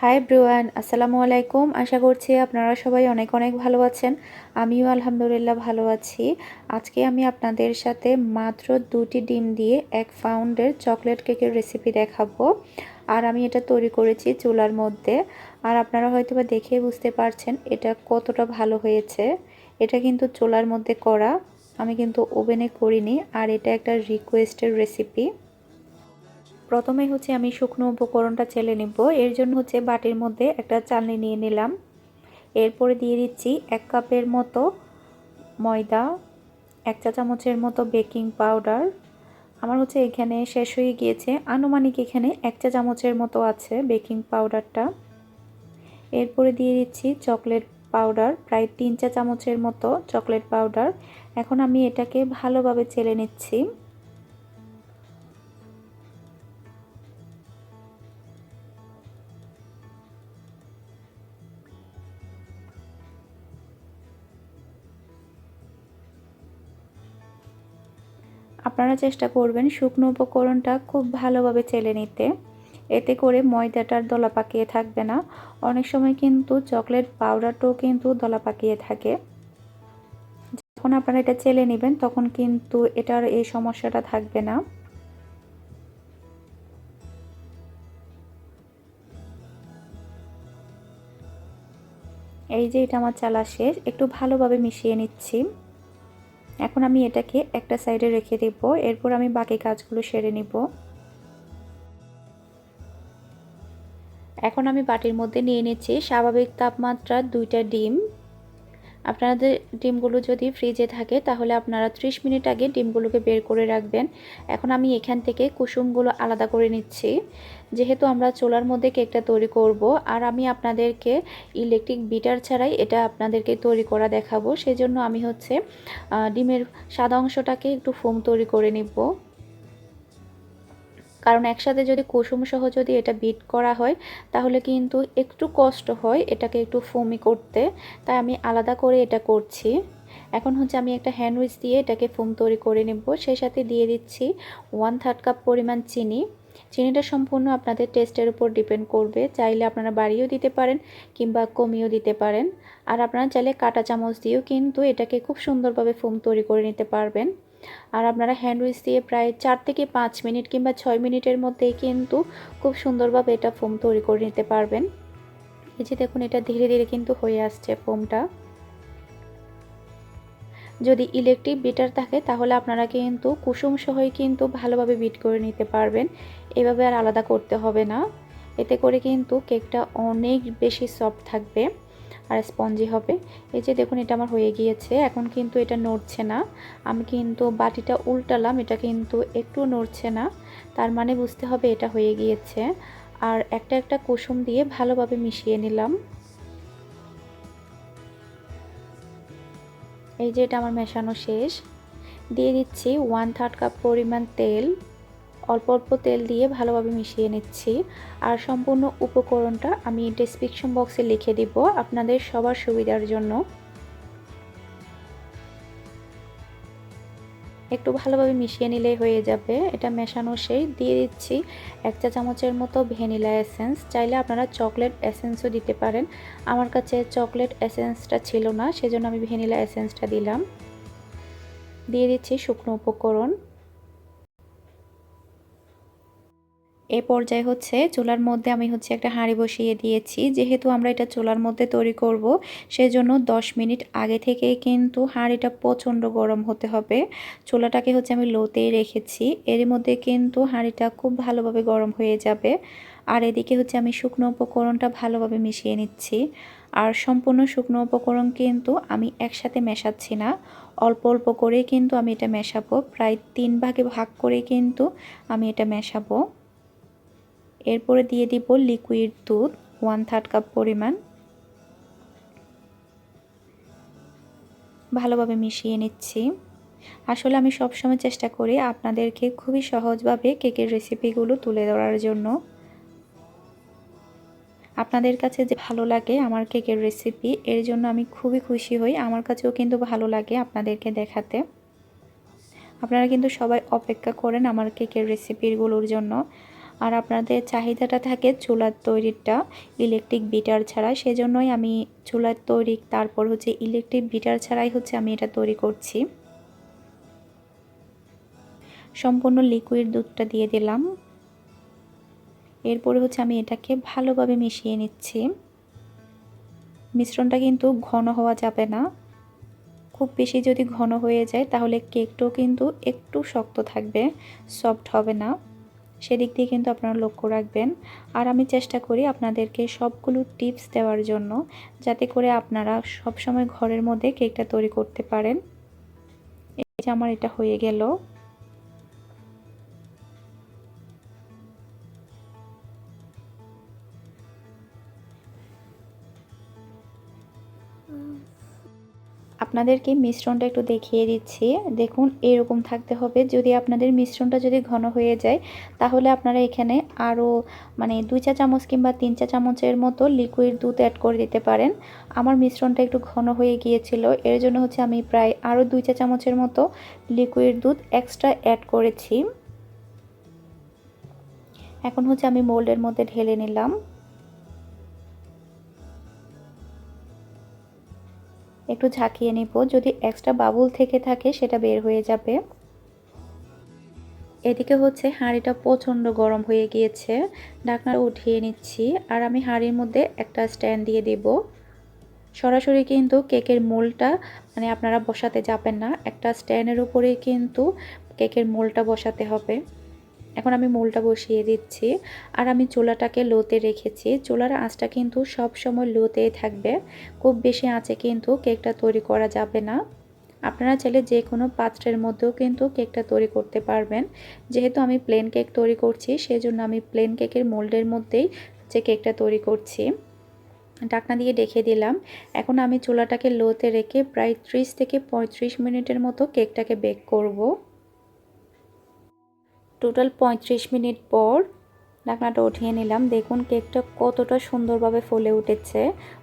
High ব্রুয়ান আসসালামু আলাইকুম আশা করছি আপনারা সবাই অনেক অনেক ভালো আছেন। আমিও আলহামদুলিল্লাহ ভালো আছি। আজকে আমি আপনাদের সাথে মাত্র দুটি ডিম দিয়ে এক পাউন্ডের চকলেট কেকের রেসিপি দেখাবো। আর আমি এটা তৈরি করেছি চুলার মধ্যে। আর আপনারা হয়তো বা দেখে বুঝতে পারছেন এটা কতটা ভালো হয়েছে। এটা কিন্তু চুলার মধ্যে করা। আমি কিন্তু ওভেনে করিনি। আর এটা একটা রিকোয়েস্টের রেসিপি প্রথমে হচ্ছে আমি শুকনো উপকরণটা চেলে নিব। এর জন্য হচ্ছে বাটির মধ্যে একটা চালনি নিয়ে নিলাম। এরপরে দিয়ে দিচ্ছি এক কাপের মতো ময়দা, এক চা চামচের মতো বেকিং পাউডার। আমার হচ্ছে এখানে শেষ হয়ে গিয়েছে। আনুমানিক এখানে এক চা চামচের মতো আছে বেকিং পাউডারটা। এরপরে দিয়ে দিচ্ছি চকলেট পাউডার, প্রায় তিন চা চামচের মতো চকলেট পাউডার। এখন আমি এটাকে ভালোভাবে চেলে নিচ্ছি। আপনারা চেষ্টা করবেন শুকনো উপকরণটা খুব ভালোভাবে চেলে নিতে। এতে করে ময়দাটার দলা পাকিয়ে থাকবে না। অনেক সময় কিন্তু চকলেট পাউডারটাও কিন্তু দলা পাকিয়ে থাকে। যখন আপনারা এটা চেলে নেবেন, তখন কিন্তু এটার এই সমস্যাটা থাকবে না। এই যে এটা আমার চালা শেষ, একটু ভালোভাবে মিশিয়ে নিচ্ছি। এখন আমি এটাকে একটা সাইডে রেখে দেব। এরপর আমি বাকি কাজগুলো সেরে নিব। এখন আমি বাটির মধ্যে নিয়ে নিচ্ছি স্বাভাবিক তাপমাত্রা দুইটা ডিম। আপনাদের ডিমগুলো যদি ফ্রিজে থাকে, তাহলে আপনারা 30 মিনিট আগে ডিমগুলোকে বের করে রাখবেন। এখন আমি এখান থেকে কুসুমগুলো আলাদা করে নিচ্ছি। যেহেতু আমরা চোলার মধ্যে কেকটা তৈরি করব, আর আমি আপনাদেরকে ইলেকট্রিক বিটার ছাড়াই এটা আপনাদেরকে তৈরি করা দেখাবো। সেজন্য আমি হচ্ছে ডিমের সাদা অংশটাকে একটু ফোম তৈরি করে নিব। কারণ একসাথে যদি কুসুম সহ যদি এটা বিট করা হয়, তাহলে কিন্তু একটু কষ্ট হয় এটাকে একটু ফোমি করতে। তাই আমি আলাদা করে এটা করছি। এখন হচ্ছে আমি একটা হ্যান্ডউইচ দিয়ে এটাকে ফোম তৈরি করে নেব। সেই সাথে দিয়ে দিচ্ছি ওয়ান থার্ড কাপ পরিমাণ চিনি। চিনিটা সম্পূর্ণ আপনাদের টেস্টের উপর ডিপেন্ড করবে। চাইলে আপনারা বাড়িয়েও দিতে পারেন কিংবা কমিয়েও দিতে পারেন। আর আপনারা চাইলে কাটা চামচ দিয়েও কিন্তু এটাকে খুব সুন্দরভাবে ফোম তৈরি করে নিতে পারবেন। আর আপনারা হ্যান্ড উইচ দিয়ে প্রায় চার থেকে পাঁচ মিনিট কিংবা ছয় মিনিটের মধ্যেই কিন্তু খুব সুন্দরভাবে এটা ফোম তৈরি করে নিতে পারবেন। এই যে দেখুন, এটা ধীরে ধীরে কিন্তু হয়ে আসছে ফোমটা যদি ইলেকট্রিক বিটার থাকে, তাহলে আপনারা কিন্তু কুসুম সহই কিন্তু ভালোভাবে বিট করে নিতে পারবেন। এভাবে আর আলাদা করতে হবে না। এতে করে কিন্তু কেকটা অনেক বেশি সফট থাকবে। আর স্পঞ্জি হবে। এই যে দেখুন, এটা আমার হয়ে গিয়েছে। এখন কিন্তু এটা নড়ছে না। আমি কিন্তু বাটিটা উল্টালাম, এটা কিন্তু একটু নড়ছে না। তার মানে বুঝতে হবে এটা হয়ে গিয়েছে। আর একটা একটা কুসুম দিয়ে ভালোভাবে মিশিয়ে নিলাম। এই যে এটা আমার মেশানো শেষ। দিয়ে দিচ্ছি ওয়ান থার্ড কাপ পরিমাণ তেল। অল্প অল্প তেল দিয়ে ভালোভাবে মিশিয়ে নিচ্ছি। আর সম্পূর্ণ উপকরণটা আমি ডিসক্রিপশন বক্সে লিখে দিব আপনাদের সবার সুবিধার জন্য। একটু ভালোভাবে মিশিয়ে নিলেই হয়ে যাবে। এটা মেশানো সেই দিয়ে দিচ্ছি এক চা চামচের মতো ভ্যানিলা এসেন্স। চাইলে আপনারা চকলেট এসেন্সও দিতে পারেন। আমার কাছে চকলেট এসেন্সটা ছিল না, সেজন্য আমি ভ্যানিলা এসেন্সটা দিলাম। দিয়ে দিচ্ছি শুকনো উপকরণ। এ পর্যায়ে হচ্ছে চুলার মধ্যে আমি হচ্ছে একটা হাঁড়ি বসিয়ে দিয়েছি। যেহেতু আমরা এটা চুলার মধ্যে তৈরি করব, সেজন্য 10 মিনিট আগে থেকে কিন্তু হাঁড়িটা প্রচণ্ড গরম হতে হবে। চুলাটাকে হচ্ছে আমি লোতেই রেখেছি। এর মধ্যে কিন্তু হাঁড়িটা খুব ভালোভাবে গরম হয়ে যাবে। আর এদিকে হচ্ছে আমি শুকনো উপকরণটা ভালোভাবে মিশিয়ে নিচ্ছি। আর সম্পূর্ণ শুকনো উপকরণ কিন্তু আমি একসাথে মেশাচ্ছি না। অল্প অল্প করে কিন্তু আমি এটা মেশাবো। প্রায় তিন ভাগে ভাগ করে কিন্তু আমি এটা মেশাবো। এরপরে দিয়ে দিব লিকুইড দুধ ওয়ান থার্ড কাপ পরিমাণ। ভালোভাবে মিশিয়ে নিচ্ছি। আসলে আমি সবসময় চেষ্টা করি আপনাদেরকে খুবই সহজভাবে কেকের রেসিপিগুলো তুলে ধরার জন্য। আপনাদের কাছে যে ভালো লাগে আমার কেকের রেসিপি এর জন্য আমি খুবই খুশি হই। আমার কাছেও কিন্তু ভালো লাগে আপনাদেরকে দেখাতে। আপনারা কিন্তু সবাই অপেক্ষা করেন আমার কেকের রেসিপিগুলোর জন্য। আর আপনাদের চাহিদাটা থাকে চুলার তৈরিটা ইলেকট্রিক বিটার ছাড়া। সেজন্যই আমি চুলার তৈরি, তারপর হচ্ছে ইলেকট্রিক বিটার ছাড়াই হচ্ছে আমি এটা তৈরি করছি। সম্পূর্ণ লিকুইড দুধটা দিয়ে দিলাম। এরপরে হচ্ছে আমি এটাকে ভালোভাবে মিশিয়ে নিচ্ছি। মিশ্রণটা কিন্তু ঘন হওয়া যাবে না। খুব বেশি যদি ঘন হয়ে যায় তাহলে কেকটাও কিন্তু একটু শক্ত থাকবে সফট হবে না। সেদিক দিয়ে কিন্তু আপনারা লক্ষ্য রাখবেন। আর আমি চেষ্টা করি আপনাদেরকে সবগুলো টিপস দেওয়ার জন্য, যাতে করে আপনারা সব সময় ঘরের মধ্যে কেকটা তৈরি করতে পারেন। এই যে আমার এটা হয়ে গেল। আপনাদেরকে মিশ্রণটা একটু দেখিয়ে দিচ্ছি। দেখুন, এরকম থাকতে হবে। যদি আপনাদের মিশ্রণটা যদি ঘন হয়ে যায়, তাহলে আপনারা এখানে আরও মানে দুই চা চামচ কিংবা তিন চা চামচের মতো লিকুইড দুধ অ্যাড করে দিতে পারেন। আমার মিশ্রণটা একটু ঘন হয়ে গিয়েছিল। এর জন্য হচ্ছে আমি প্রায় আরও দুই চা চামচের মতো লিকুইড দুধ এক্সট্রা অ্যাড করেছি। এখন হচ্ছে আমি মোল্ডের মধ্যে ঢেলে নিলাম। একটু ঝাঁকিয়ে নিব। যদি এক্সট্রা বাবুল থেকে থাকে, সেটা বের হয়ে যাবে। এদিকে হচ্ছে হাঁড়িটা প্রচণ্ড গরম হয়ে গিয়েছে। ঢাকনা উঠিয়ে নিচ্ছি। আর আমি হাঁড়ির মধ্যে একটা স্ট্যান্ড দিয়ে দেব। সরাসরি কিন্তু কেকের মোলটা মানে আপনারা বসাতে যাবেন না। একটা স্ট্যান্ডের উপরেই কিন্তু কেকের মোলটা বসাতে হবে। এখন আমি মোলটা বসিয়ে দিচ্ছি। আর আমি চুলাটাকে লোতে রেখেছি। চুলার আঁচটা কিন্তু সব সময় লোতেই থাকবে। খুব বেশি আঁচে কিন্তু কেকটা তৈরি করা যাবে না। আপনারা চাইলে যে কোনো পাত্রের মধ্যেও কিন্তু কেকটা তৈরি করতে পারবেন। যেহেতু আমি প্লেন কেক তৈরি করছি, সেজন্য আমি প্লেন কেকের মোল্ডের মধ্যেই যে কেকটা তৈরি করছি। ঢাকনা দিয়ে ডেকে দিলাম। এখন আমি চুলাটাকে লোতে রেখে প্রায় ত্রিশ থেকে পঁয়ত্রিশ মিনিটের মতো কেকটাকে বেক করব। টোটাল পঁয়ত্রিশ মিনিট পর ঢাকনাটা উঠিয়ে নিলাম। দেখুন কেকটা কতটা সুন্দরভাবে ফুলে উঠেছে।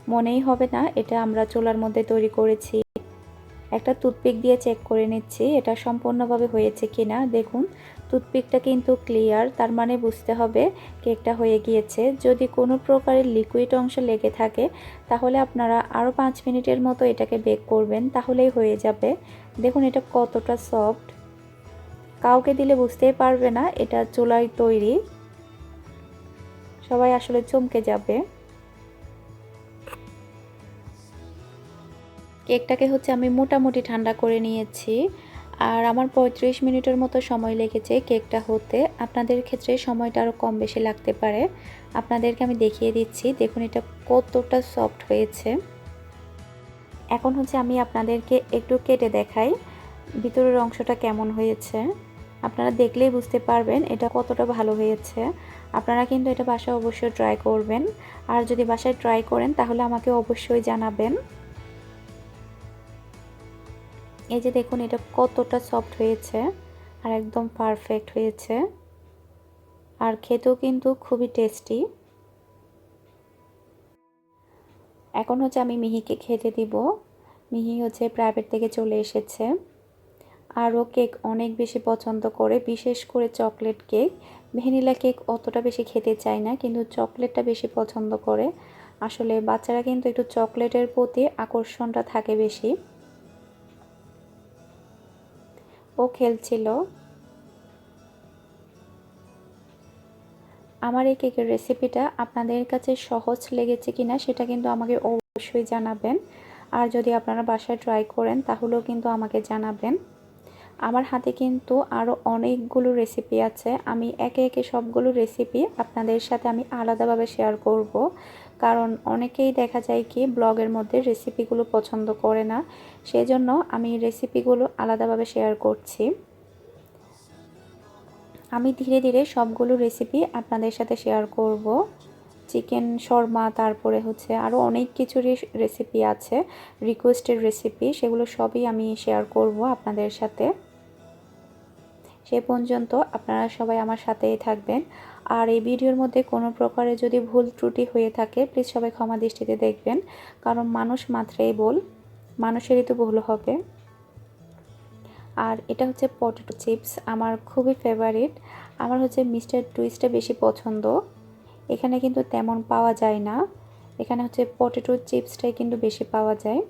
মনেই হবে না, এটা আমরা চুলার মধ্যে তৈরি করেছি। একটা টুথপিক দিয়ে চেক করে নিচ্ছি, এটা সম্পূর্ণভাবে হয়েছে কিনা। দেখুন, টুথপিকটা কিন্তু ক্লিয়ার, তার মানে বুঝতে হবে কেকটা হয়ে গিয়েছে। যদি কোনো প্রকারের লিকুইড অংশ লেগে থাকে, তাহলে আপনারা আরও পাঁচ মিনিটের মতো এটাকে বেক করবেন, তাহলেই হয়ে যাবে। দেখুন এটা কতটা সফট। কাউকে দিলে বুঝতেই পারবে না, এটা চুলায় তৈরি। সবাই আসলে চমকে যাবে। কেকটাকে হচ্ছে আমি মোটামুটি ঠান্ডা করে নিয়েছি। আর আমার পঁয়ত্রিশ মিনিটের মতো সময় লেগেছে কেকটা হতে। আপনাদের ক্ষেত্রে সময়টা আরও কম বেশি লাগতে পারে। আপনাদেরকে আমি দেখিয়ে দিচ্ছি, দেখুন এটা কতটা সফট হয়েছে। এখন হচ্ছে আমি আপনাদেরকে একটু কেটে দেখাই, ভিতরের অংশটা কেমন হয়েছে। আপনারা দেখলেই বুঝতে পারবেন এটা কতটা ভালো হয়েছে। আপনারা কিন্তু এটা বাসায় অবশ্যই ট্রাই করবেন। আর যদি বাসায় ট্রাই করেন, তাহলে আমাকে অবশ্যই জানাবেন। এই যে দেখুন, এটা কতটা সফট হয়েছে আর একদম পারফেক্ট হয়েছে। আর খেতেও কিন্তু খুবই টেস্টি এখন হচ্ছে আমি মিহিকে খেতে দিব। মিহি হচ্ছে প্রাইভেট থেকে চলে এসেছে। আরও কেক অনেক বেশি পছন্দ করে, বিশেষ করে চকলেট কেক। ভ্যানিলা কেক অতটা বেশি খেতে চায় না, কিন্তু চকলেটটা বেশি পছন্দ করে। আসলে বাচ্চারা কিন্তু একটু চকলেটের প্রতি আকর্ষণটা থাকে বেশি। ও খেলছিল। আমার এই কেকের রেসিপিটা আপনাদের কাছে সহজ লেগেছে কিনা সেটা কিন্তু আমাকে অবশ্যই জানাবেন। আর যদি আপনারা বাসায় ট্রাই করেন, তাহলেও কিন্তু আমাকে জানাবেন। আমার হাতে কিন্তু আরও অনেকগুলো রেসিপি আছে। আমি একে একে সবগুলো রেসিপি আপনাদের সাথে আমি আলাদাভাবে শেয়ার করব। কারণ অনেকেই দেখা যায় কি ব্লগের মধ্যে রেসিপিগুলো পছন্দ করে না। সেজন্য আমি রেসিপিগুলো আলাদাভাবে শেয়ার করছি। আমি ধীরে ধীরে সবগুলো রেসিপি আপনাদের সাথে শেয়ার করব। চিকেন শর্মা, তারপরে হচ্ছে আরও অনেক কিছুরই রেসিপি আছে। রিকোয়েস্টেড রেসিপি সেগুলো সবই আমি শেয়ার করব আপনাদের সাথে। সে পর্যন্ত আপনারা সবাই আমার সাথেই থাকবেন। আর এই ভিডিওর মধ্যে কোনো প্রকারে যদি ভুল ত্রুটি হয়ে থাকে প্লিজ সবাই ক্ষমা দৃষ্টিতে দেখবেন। কারণ মানুষ মাত্রেই বল মানুষেরই তো ভুল হবে। আর এটা হচ্ছে পটেটো চিপস আমার খুবই ফেভারিট আমার হচ্ছে মিস্টার টুইস্টটা বেশি পছন্দ। এখানে কিন্তু তেমন পাওয়া যায় না। এখানে হচ্ছে পটেটো চিপসটাই কিন্তু বেশি পাওয়া যায়।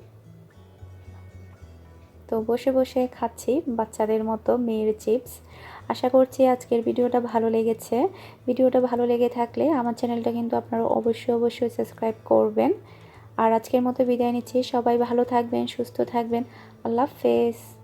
তো বসে বসে খাচ্ছি বাচ্চাদের মতো, মেয়ের চিপস। আশা করছি আজকের ভিডিওটা ভালো লেগেছে। ভিডিওটা ভালো লেগে থাকলে আমার চ্যানেলটা কিন্তু আপনারা অবশ্যই অবশ্যই সাবস্ক্রাইব করবেন। আর আজকের মতো বিদায় নিচ্ছি। সবাই ভালো থাকবেন, সুস্থ থাকবেন। আল্লাহ হাফেজ।